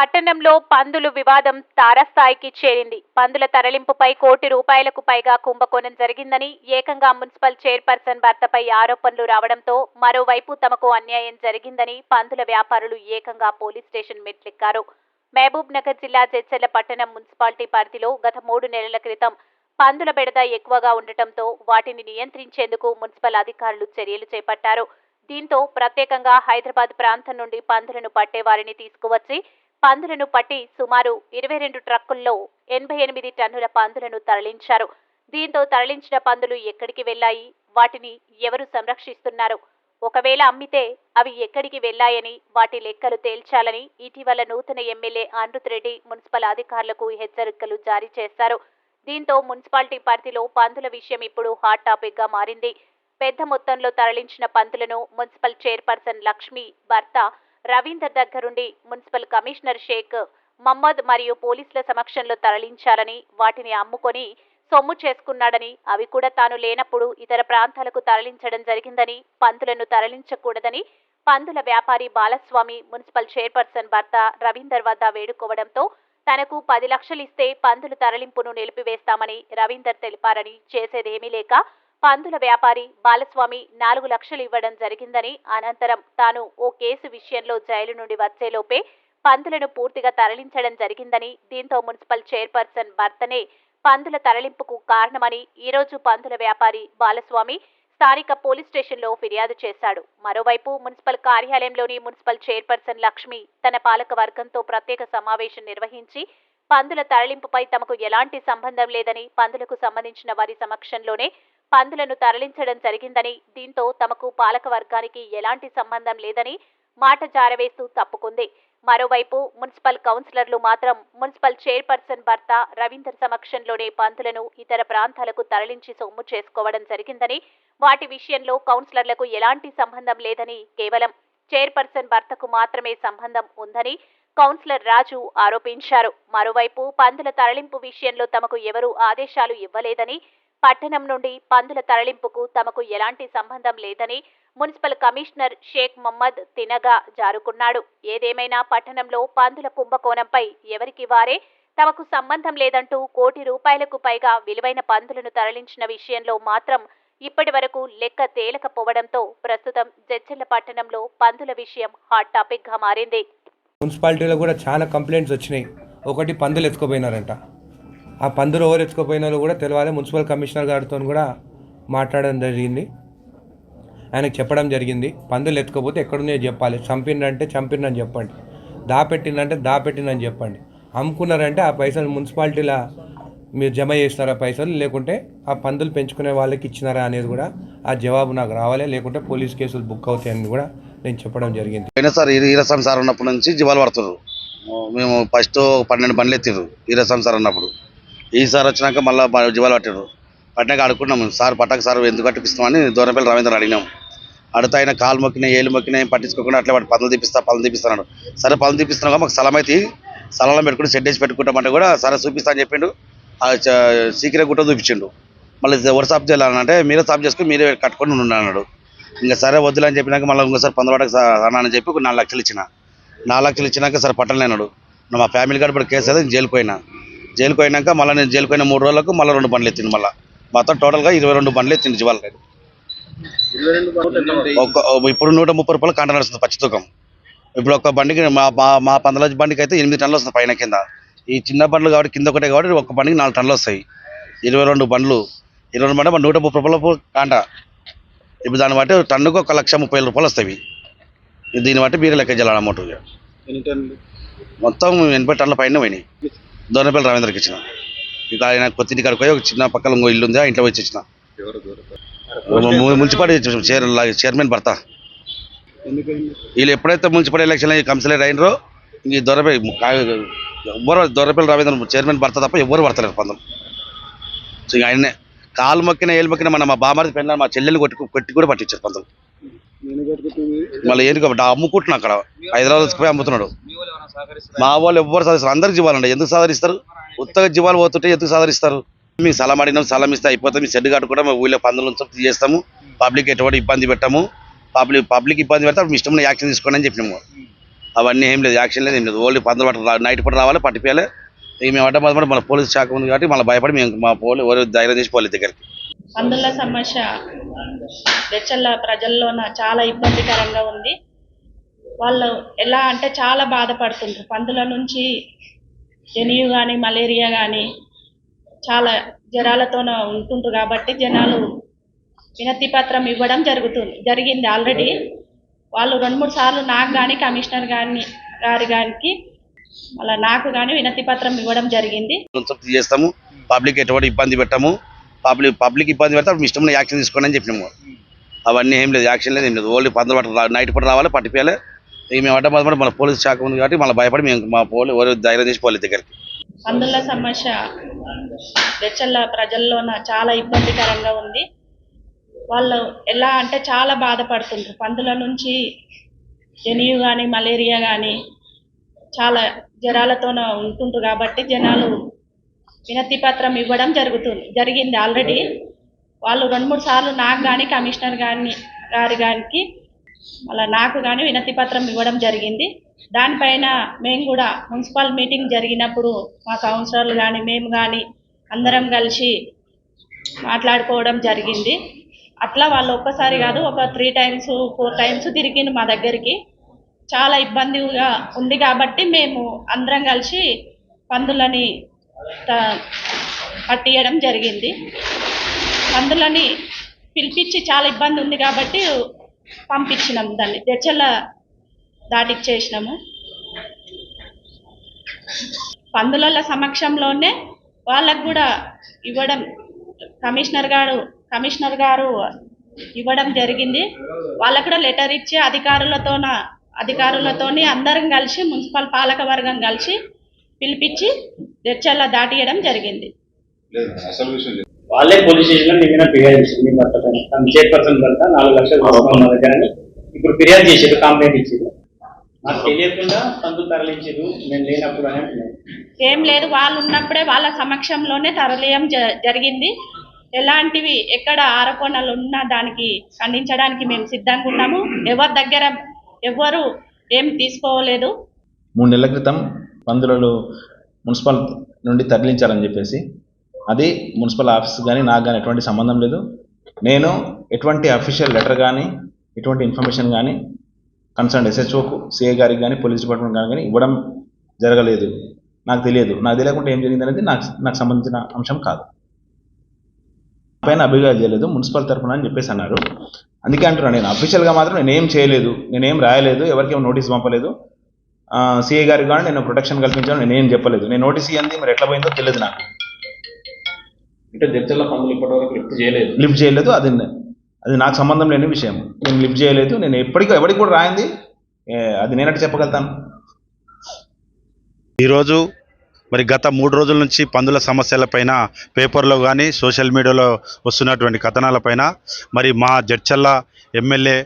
పట్టణంలో పందులు వివాదం తారస్థాయికి చేరింది. పందుల తరలింపుపై కోటి రూపాయలకు పైగా కుంభకోణం జరిగిందని ఏకంగా మున్సిపల్ చైర్పర్సన్ భర్తపై ఆరోపణలు రావడంతో మరోవైపు తమకు అన్యాయం జరిగిందని పందుల వ్యాపారులు ఏకంగా పోలీస్ స్టేషన్ మెట్లెక్కారు. మహబూబ్ నగర్ జిల్లా జడ్చర్ల పట్టణం మున్సిపాలిటీ పరిధిలో గత మూడు నెలల క్రితం పందుల బెడద ఎక్కువగా ఉండటంతో వాటిని నియంత్రించేందుకు మున్సిపల్ అధికారులు చర్యలు చేపట్టారు. దీంతో ప్రత్యేకంగా హైదరాబాద్ ప్రాంతం నుండి పందులను పట్టేవారిని తీసుకువచ్చి పందులను పట్టి సుమారు ఇరవై రెండు ట్రక్కుల్లో ఎనభై ఎనిమిది టన్నుల పందులను తరలించారు. దీంతో తరలించిన పందులు ఎక్కడికి వెళ్ళాయి వాటిని ఎవరు సంరక్షిస్తున్నారు? ఒకవేళ అమ్మితే అవి ఎక్కడికి వెళ్ళాయని వాటి లెక్కలు తేల్చాలని ఇటీవల నూతన ఎమ్మెల్యే అమృత్ రెడ్డి మున్సిపల్ అధికారులకు హెచ్చరికలు జారీ చేశారు. దీంతో మున్సిపాలిటీ పరిధిలో పందుల విషయం ఇప్పుడు హాట్ టాపిక్గా మారింది. పెద్ద మొత్తంలో తరలించిన పందులను మున్సిపల్ చైర్పర్సన్ లక్ష్మి భర్త రవీందర్ దగ్గరుండి మున్సిపల్ కమిషనర్ షేక్ మహమ్మద్ మరియు పోలీసుల సమక్షంలో తరలించారని వాటిని అమ్ముకొని సొమ్ము చేసుకున్నాడని అవి కూడా తాను లేనప్పుడు ఇతర ప్రాంతాలకు తరలించడం జరిగిందని పందులను తరలించకూడదని పందుల వ్యాపారి బాలస్వామి మున్సిపల్ చైర్పర్సన్ భర్త రవీందర్ వద్ద వేడుకోవడంతో తనకు పది లక్షలు ఇస్తే పందుల తరలింపును నిలిపివేస్తామని రవీందర్ తెలిపారని చేసేదేమీ లేక పందుల వ్యాపారి బాలస్వామి నాలుగు లక్షలు ఇవ్వడం జరిగిందని అనంతరం తాను ఓ కేసు విషయంలో జైలు నుండి వచ్చేలోపే పందులను పూర్తిగా తరలించడం జరిగిందని దీంతో మున్సిపల్ చైర్పర్సన్ భర్తనే పందుల తరలింపుకు కారణమని ఈరోజు పందుల వ్యాపారి బాలస్వామి స్థానిక పోలీస్ స్టేషన్లో ఫిర్యాదు చేశాడు. మరోవైపు మున్సిపల్ కార్యాలయంలోని మున్సిపల్ చైర్పర్సన్ లక్ష్మి తన పాలక వర్గంతో ప్రత్యేక సమావేశం నిర్వహించి పందుల తరలింపుపై తమకు ఎలాంటి సంబంధం లేదని పందులకు సంబంధించిన వారి సమక్షంలోనే పందులను తరలించడం జరిగిందని దీంతో తమకు పాలక వర్గానికి ఎలాంటి సంబంధం లేదని మాట జారవేస్తూ తప్పుకుంది. మరోవైపు మున్సిపల్ కౌన్సిలర్లు మాత్రం మున్సిపల్ చైర్పర్సన్ భర్త రవీందర్ సమక్షంలోనే పందులను ఇతర ప్రాంతాలకు తరలించి సొమ్ము చేసుకోవడం జరిగిందని వాటి విషయంలో కౌన్సిలర్లకు ఎలాంటి సంబంధం లేదని కేవలం చైర్పర్సన్ భర్తకు మాత్రమే సంబంధం ఉందని కౌన్సిలర్ రాజు ఆరోపించారు. మరోవైపు పందుల తరలింపు విషయంలో తమకు ఎవరూ ఆదేశాలు ఇవ్వలేదని పట్టణం నుండి పందుల తరలింపుకు తమకు ఎలాంటి సంబంధం లేదని మున్సిపల్ కమిషనర్ షేక్ మహమ్మద్ తినగా జారుకున్నాడు. ఏదేమైనా పట్టణంలో పందుల కుంభకోణంపై ఎవరికి వారే తమకు సంబంధం లేదంటూ కోటి రూపాయలకు పైగా విలువైన పందులను తరలించిన విషయంలో మాత్రం ఇప్పటి వరకు లెక్క తేలకపోవడంతో ప్రస్తుతం జడ్చెల్ల పట్టణంలో పందుల విషయం హాట్ టాపిక్గా మారింది. మున్సిపాలిటీలో కూడా చాలా కంప్లైంట్స్ వచ్చినాయి. ఒకటి పందులు ఎత్తుకుపోయినారంట. ఆ పందులు ఎవరు వాళ్ళు కూడా తెలవాలి. మున్సిపల్ కమిషనర్ గారితో కూడా మాట్లాడడం జరిగింది. ఆయనకు చెప్పడం జరిగింది. పందులు ఎత్తుకోపోతే ఎక్కడున్నాయో చెప్పాలి. చంపిండంటే చంపిండని చెప్పండి. దాపెట్టిందంటే దాపెట్టిందని చెప్పండి. అమ్ముకున్నారంటే ఆ పైసలు మున్సిపాలిటీలో మీరు జమ చేస్తారా పైసలు? లేకుంటే ఆ పందులు పెంచుకునే వాళ్ళకి ఇచ్చినారా అనేది కూడా ఆ జవాబు నాకు రావాలి. లేకుంటే పోలీస్ కేసులు బుక్ అవుతాయని కూడా నేను చెప్పడం జరిగింది. సార్ ఈరసం సార్ ఉన్నప్పటి నుంచి జీవాలు పడుతున్నారు మేము ఫస్ట్ పన్నెండు బండ్లు ఎత్తిర్రు. ఈరసం సార్ ఉన్నప్పుడు. ఈసారి వచ్చినాక మళ్ళీ జీవాలు పట్టారు పట్టినాక అడుగుకున్నాము సార్ పట్టక సార్ ఎందుకు కట్టిపిస్తామని దూరంపల్లి రవీంద్ర అడిగినాం అడితే ఆయన కాలు మొక్కినా ఏలు మొక్కినా ఏం పట్టించుకోకుండా అట్లా వాడు పనులు తీపిస్తా పనులు తీపిస్తున్నాడు. సరే పనులు తీపిస్తున్నాం మాకు స్థలం అయితే స్థలంలో పెట్టుకుని షెడ్ వేసి పెట్టుకుంటామంటే కూడా సరే చూపిస్తా అని చెప్పిండు. సీక్రెట్ గుట్ట చూపించిండు. మళ్ళీ ఎవరు సాఫ్ చేయాలంటే మీరే సాఫ్ చేసుకుని మీరే కట్టుకొని ఉన్నాడు అన్నాడు. ఇంకా సరే వద్దులే అని చెప్పినాక మళ్ళీ ఇంకోసారి పందవాడకి అని చెప్పి ఒక నాలుగు లక్షలు ఇచ్చిన. నాలుగు లక్షలు ఇచ్చినాక సరే పట్టలేనాడు. మా ఫ్యామిలీ కార్డు ఇప్పుడు కేసు అయితే జైలుకు పోయినా. జైలుకు పోయినాక మళ్ళీ నేను జైలుకు పోయిన మూడు రోజులకు మళ్ళీ రెండు బండ్లు ఎత్తిండు మళ్ళీ. మొత్తం టోటల్గా ఇరవై రెండు బండ్లు ఎత్తిండు జీవాలు. ఒక్క ఇప్పుడు నూట ముప్పై రూపాయలు కాంట నడుస్తుంది పచ్చి తూకం. ఇప్పుడు ఒక బండికి మా మా పందల బండికి అయితే ఎనిమిది టన్నులు వస్తుంది పైన కింద. ఈ చిన్న బండ్లు కాబట్టి కింద ఒకటే కాబట్టి ఒక బండికి నాలుగు టన్నులు వస్తాయి. ఇరవై రెండు బండ్లు. ఇరవై రెండు బండి నూట ముప్పై రూపాయల కాంట ఇప్పుడు దాన్ని బట్టి టన్నుకు ఒక లక్ష ముప్పై వేల రూపాయలు వస్తాయి. దీన్ని బట్టి మీరు లెక్క చేయాలి అమౌంట్. మొత్తం ఎనభై టన్నుల పైన పోయినాయి. దొరపల్లి రవీంద్రకి ఇచ్చిన ఇక ఆయన కొత్త కాడికి పోయి ఒక చిన్న పక్కన ఇంకో ఇల్లు ఉంది ఆ ఇంట్లో వచ్చి ఇచ్చిన మున్సిపాలిటీ చైర్ చైర్మన్ భర్త. వీళ్ళు ఎప్పుడైతే మున్సిపల్ ఎలక్షన్ కౌన్సిలర్ అయినరో ఇంక దొరపై ఎవ్వరు దొరపల్లి రవీంద్ర చైర్మన్ భర్త తప్ప ఎవ్వరు పడతలేరు పందం. సో ఇక ఆయన్నే కాలు మొక్కిన ఏలు మొక్కిన మన మా బామారి పెళ్ళ మా చెల్లెలు కొట్టి కొట్టి కూడా పట్టించారు పందం. మళ్ళీ ఏంటి అమ్ముకుంటున్నా అక్కడ. హైదరాబాద్ పోయి అమ్ముతున్నాడు. మా వాళ్ళు ఎవ్వరు సాధిస్తారు? అందరికి జీవాలండి. ఎందుకు సాధరిస్తారు ఉత్తగా జీవాలు పోతుంటే ఎందుకు సాధరిస్తారు మీ సలం అడిగినాం సలం ఇస్తే అయిపోతే మీ షెడ్ కట్టుకుంటాం మా ఊళ్ళో పందులు ఉంచాం చేస్తాము పబ్లిక్ ఎటువంటి ఇబ్బంది పెట్టాము. పబ్లిక్ పబ్లిక్ ఇబ్బంది పెడితే మీ ఇష్టం యాక్షన్ తీసుకోండి అని చెప్పినాము. అవన్నీ ఏం లేదు యాక్షన్ లేదు ఏం లేదు. ఓన్లీ పందులు పట్ట నైట్ పూట రావాలి పట్టిపోయాలి ఇక మేము అడ్డం మన పోలీస్ శాఖ ఉంది కాబట్టి మళ్ళీ భయపడి మేము మా పోలీ ధైర్యం చేసి పోలీస్ దగ్గరికి. పందుల సమస్య వెచ్చల ప్రజల్లోన చాలా ఇబ్బందికరంగా ఉంది. వాళ్ళు ఎలా అంటే చాలా బాధపడుతుంటారు పందుల నుంచి జనియు కానీ మలేరియా కానీ చాలా జ్వరాలతోన ఉంటుంటారు కాబట్టి జనాలు వినతి పత్రం ఇవ్వడం జరుగుతుంది. జరిగింది ఆల్రెడీ. వాళ్ళు రెండు మూడు సార్లు నాకు కానీ కమిషనర్ కానీ గారి గారికి మళ్ళీ నాకు కానీ వినతి పత్రం ఇవ్వడం జరిగింది. చేస్తాము. పబ్లిక్ ఎటువంటి ఇబ్బంది పెట్టాము. పబ్లిక్ పబ్లిక్ ఇబ్బంది పెడితే అప్పుడు మీ ఇష్టం యాక్షన్ తీసుకోండి అని చెప్పినాము. అవన్నీ ఏం లేదు యాక్షన్ లేదు ఏం లేదు. ఓన్లీ పందులు పట్ట నైట్ పూట రావాలి పట్టిపోయాలి ఇక మేము అడ్డ బాధపడి మన పోలీస్ శాఖ ఉంది కాబట్టి మళ్ళీ భయపడి మేము మా పోలీ ఎవరు ధైర్యం చేసి పోలీస్ దగ్గరికి. పందుల సమస్య వెచ్చల ప్రజల్లోన చాలా ఇబ్బందికరంగా ఉంది. వాళ్ళు ఎలా అంటే చాలా బాధపడుతుంటారు పందుల నుంచి డెనియూ కానీ మలేరియా కానీ చాలా జ్వరాలతోన ఉంటుంటారు కాబట్టి జనాలు వినతి పత్రం ఇవ్వడం జరుగుతుంది. జరిగింది ఆల్రెడీ వాళ్ళు రెండు మూడు సార్లు నాకు కానీ కమిషనర్ కానీ గారి గారికి మళ్ళీ నాకు కానీ వినతి పత్రం ఇవ్వడం జరిగింది. దానిపైన మేము కూడా మున్సిపల్ మీటింగ్ జరిగినప్పుడు మా కౌన్సిలర్లు కానీ మేము కానీ అందరం కలిసి మాట్లాడుకోవడం జరిగింది. అట్లా వాళ్ళు ఒక్కసారి కాదు ఒక త్రీ టైమ్స్ ఫోర్ టైమ్స్ తిరిగిండు మా దగ్గరికి. చాలా ఇబ్బందిగా ఉంది కాబట్టి మేము అందరం కలిసి పందులని పట్టియడం జరిగింది. పందులని పిలిపించి చాలా ఇబ్బంది ఉంది కాబట్టి పంపించినాం దాన్ని. తెచ్చల దాటిచ్చేసినాము పందులల్ల సమక్షంలోనే వాళ్ళకు కూడా ఇవ్వడం కమిషనర్ గారు కమిషనర్ గారు ఇవ్వడం జరిగింది. వాళ్ళకు కూడా లెటర్ ఇచ్చి అధికారులతోన అధికారులతోని అందరం కలిసి మున్సిపల్ పాలక వర్గం కలిసి పిలిపించి తెచ్చల దాటియడం జరిగింది. వాళ్ళే పోలీస్ స్టేషన్లో నిన్న ఫిర్యాదు చేసింది మీ భర్త పైన తన చైర్పర్సన్ భర్త నాలుగు లక్షలు తీసుకున్న దగ్గర. అని ఇప్పుడు ఫిర్యాదు చేసారు కంప్లైంట్ ఇచ్చారు. నాకు తెలియకుండా పంతులు తరలించారు నేను లేనప్పుడు అని ఏం లేదు వాళ్ళు ఉన్నప్పుడే వాళ్ళ సమక్షంలోనే తరలియం జరిగింది. ఎలాంటివి ఎక్కడ ఆరోపణలు ఉన్నా దానికి ఖండించడానికి మేము సిద్ధంగా ఉన్నాము. ఎవరి దగ్గర ఎవరు ఏం తీసుకోలేదు. మూడు నెలల క్రితం పందులలో మున్సిపల్ నుండి తరలించాలని చెప్పేసి అది మున్సిపల్ ఆఫీస్ కానీ నాకు కానీ ఎటువంటి సంబంధం లేదు. నేను ఎటువంటి అఫీషియల్ లెటర్ కానీ ఎటువంటి ఇన్ఫర్మేషన్ కానీ కన్సర్న్ ఎస్హెచ్ఓకు సిఐ గారికి కానీ పోలీస్ డిపార్ట్మెంట్ గారికి కానీ ఇవ్వడం జరగలేదు. నాకు తెలియదు. నాకు తెలియకుండా ఏం జరిగింది అనేది నాకు నాకు సంబంధించిన అంశం కాదు. పైన అభిగా చేయలేదు మున్సిపల్ తరఫున అని చెప్పేసి అన్నారు. అందుకే అంటున్నాను నేను అఫీషియల్గా మాత్రం నేనేం చేయలేదు నేనేం రాయలేదు ఎవరికేం నోటీస్ పంపలేదు. సిఐ గారికి కానీ నేను ప్రొటెక్షన్ కల్పించాను నేనేం చెప్పలేదు. నేను నోటీస్ ఇవ్వండి మరి ఎట్లా పోయిందో తెలియదు నాకు. అంటే జడ్చర్ల పందులు ఇప్పటివరకు లిఫ్ట్ చేయలేదు. లిఫ్ట్ చేయలేదు అది అది నాకు సంబంధం లేని విషయం. నేను లిఫ్ట్ చేయలేదు నేను ఎప్పటికీ ఎవరికి కూడా రాయింది ఏ, అది నేనట్టు చెప్పగలుగుతాను. ఈరోజు మరి గత మూడు రోజుల నుంచి పందుల సమస్యలపైన పేపర్లో కానీ సోషల్ మీడియాలో వస్తున్నటువంటి కథనాలపైన మరి మా జడ్చల్ల ఎమ్మెల్యే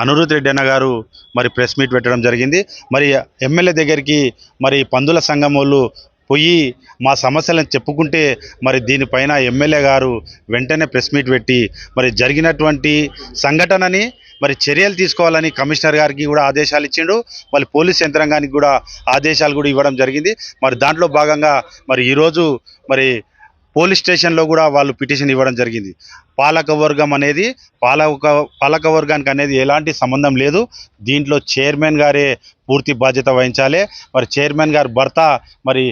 అనురుద్ రెడ్డి అన్న గారు మరి ప్రెస్ మీట్ పెట్టడం జరిగింది. మరి ఎమ్మెల్యే దగ్గరికి మరి పందుల సంఘం వాళ్ళు పోయి మా సమస్యలను చెప్పుకుంటే మరి దీనిపైన ఎమ్మెల్యే గారు వెంటనే ప్రెస్ మీట్ పెట్టి మరి జరిగినటువంటి సంఘటనని మరి చర్యలు తీసుకోవాలని కమిషనర్ గారికి కూడా ఆదేశాలు ఇచ్చిండు. మళ్ళీ పోలీస్ యంత్రాంగానికి కూడా ఆదేశాలు కూడా ఇవ్వడం జరిగింది. మరి దాంట్లో భాగంగా మరి ఈరోజు మరి పోలీస్ స్టేషన్లో కూడా వాళ్ళు పిటిషన్ ఇవ్వడం జరిగింది. పాలక వర్గం అనేది పాలక పాలక వర్గానికి అనేది ఎలాంటి సంబంధం లేదు. దీంట్లో చైర్మన్ గారే పూర్తి బాధ్యత వహించాలి. మరి చైర్మన్ గారి భర్త మరి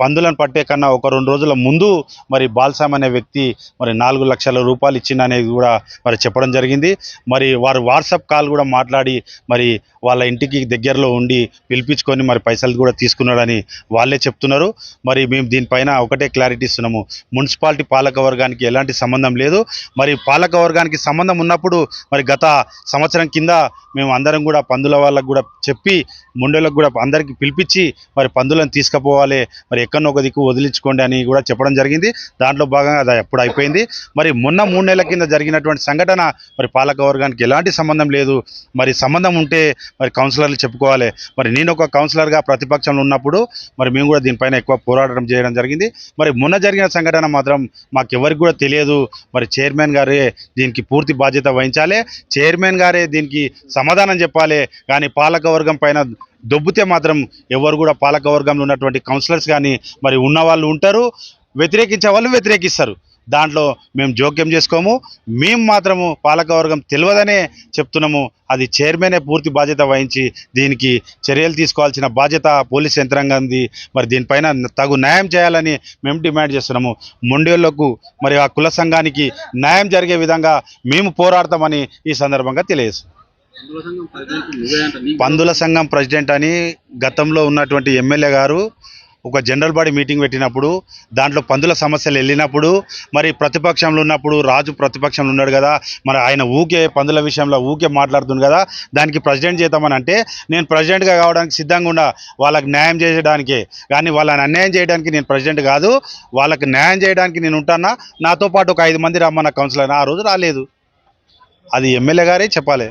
పందులను పట్టే కన్నా ఒక రెండు రోజుల ముందు మరి బాల్సామ్ అనే వ్యక్తి మరి నాలుగు లక్షల రూపాయలు ఇచ్చిందనేది కూడా మరి చెప్పడం జరిగింది. మరి వారు వాట్సాప్ కాల్ కూడా మాట్లాడి మరి వాళ్ళ ఇంటికి దగ్గరలో ఉండి పిలిపించుకొని మరి పైసలు కూడా తీసుకున్నాడని వాళ్ళే చెప్తున్నారు. మరి మేము దీనిపైన ఒకటే క్లారిటీ ఇస్తున్నాము. మున్సిపాలిటీ పాలక వర్గానికి ఎలాంటి సంబంధం లేదు. మరి పాలక వర్గానికి సంబంధం ఉన్నప్పుడు మరి గత సంవత్సరం కింద మేము అందరం కూడా పందుల వాళ్ళకు కూడా చెప్పి ముండలకు కూడా అందరికీ పిలిపించి మరి పందులను తీసుకుపోవాలి మరి ఎక్కడో ఒక దిక్కు వదిలించుకోండి అని కూడా చెప్పడం జరిగింది. దాంట్లో భాగంగా అది ఎప్పుడు అయిపోయింది. మరి మొన్న మూడు నెలల కింద జరిగినటువంటి సంఘటన మరి పాలకవర్గానికి ఎలాంటి సంబంధం లేదు. మరి సంబంధం ఉంటే మరి కౌన్సిలర్లు చెప్పుకోవాలి. మరి నేను ఒక కౌన్సిలర్గా ప్రతిపక్షంలో ఉన్నప్పుడు మరి మేము కూడా దీనిపైన ఎక్కువ పోరాటం చేయడం జరిగింది. మరి మొన్న జరిగిన సంఘటన మాత్రం మాకు ఎవరికి కూడా తెలియదు. మరి చైర్మన్ గారే దీనికి పూర్తి బాధ్యత వహించాలి. చైర్మన్ గారే దీనికి సమాధానం చెప్పాలి. కానీ పాలకవర్గం పైన దొబ్బితే మాత్రం ఎవరు కూడా పాలకవర్గంలో ఉన్నటువంటి కౌన్సిలర్స్ కానీ మరి ఉన్న వాళ్ళు ఉంటారు. వ్యతిరేకించే వాళ్ళు వ్యతిరేకిస్తారు. దాంట్లో మేము జోక్యం చేసుకోము. మేము మాత్రము పాలకవర్గం తెలియదనే చెప్తున్నాము. అది చైర్మనే పూర్తి బాధ్యత వహించి దీనికి చర్యలు తీసుకోవాల్సిన బాధ్యత పోలీస్ యంత్రాంగంది మరి దీనిపైన తగు న్యాయం చేయాలని మేము డిమాండ్ చేస్తున్నాము. మొండేళ్ళకు మరి ఆ కుల సంఘానికి న్యాయం జరిగే విధంగా మేము పోరాడతామని ఈ సందర్భంగా తెలియజేస్తున్నాం. పందుల సంఘం ప్రెసిడెంట్ అని గతంలో ఉన్నటువంటి ఎమ్మెల్యే గారు ఒక జనరల్ బాడీ మీటింగ్ పెట్టినప్పుడు దాంట్లో పందుల సమస్యలు వెళ్ళినప్పుడు మరి ప్రతిపక్షంలో ఉన్నప్పుడు రాజు ప్రతిపక్షంలో ఉన్నాడు కదా మరి ఆయన ఊకే పందుల విషయంలో ఊకే మాట్లాడుతుంది కదా దానికి ప్రెసిడెంట్ చేద్దామని అంటే నేను ప్రెసిడెంట్గా కావడానికి సిద్ధంగా ఉన్నా వాళ్ళకి న్యాయం చేయడానికి కానీ వాళ్ళని అన్యాయం చేయడానికి నేను ప్రెసిడెంట్ కాదు వాళ్ళకి న్యాయం చేయడానికి నేను ఉంటానా నాతో పాటు ఒక ఐదు మంది రమ్మన్న కౌన్సిలర్ ఆ రోజు రాలేదు. అది ఎమ్మెల్యే గారే చెప్పాలి.